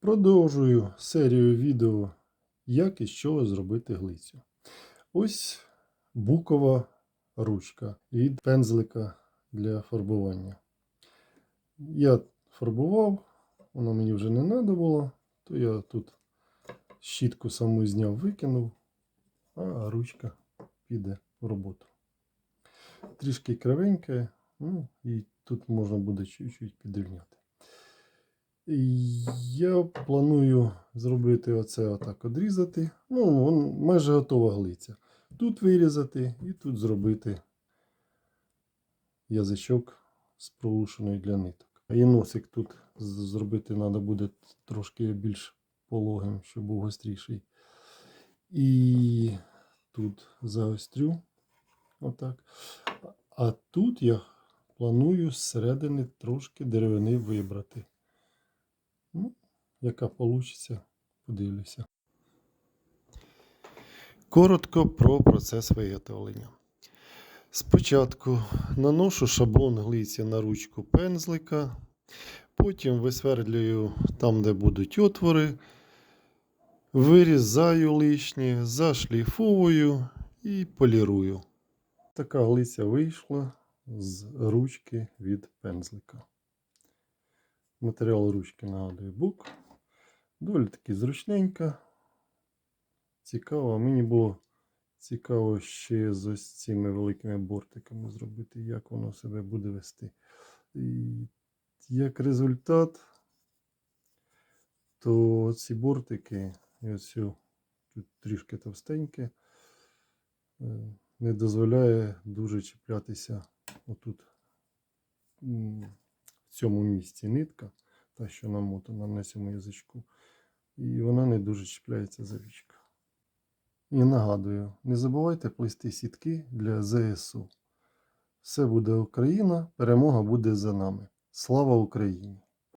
Продовжую серію відео, як і з чого зробити глицю. Ось букова ручка від пензлика для фарбування. Я фарбував, воно мені вже не треба було, то я тут щітку саму зняв, викинув, а ручка піде в роботу. Трішки кривеньке, ну і тут можна буде чуть-чуть підрівняти. Я планую зробити оце отак одрізати. Ну, вон майже готова глиця. Тут вирізати і тут зробити язичок з проушиною для ниток. І носик тут зробити треба буде трошки більш пологим, щоб був гостріший. І тут заострю. Отак. А тут я планую зсередини трошки деревини вибрати. Яка вийде, подивлюся. Коротко про процес виготовлення. Спочатку наношу шаблон глиці на ручку пензлика, потім висвердлюю там, де будуть отвори, вирізаю лишнє, зашліфовую і полірую. Така глиця вийшла з ручки від пензлика. Матеріал ручки нагадує бук. Доволі таки зручненька. Цікаво. Мені було цікаво ще з ось цими великими бортиками зробити, як воно себе буде вести. І як результат, то ці бортики, і ось тут трішки товстеньке, е, не дозволяє дуже чіплятися отут в цьому місці нитка, та що намотана на цьому язичку. І вона не дуже чіпляється за вічка. І нагадую, не забувайте плести сітки для ЗСУ. Все буде Україна, перемога буде за нами. Слава Україні!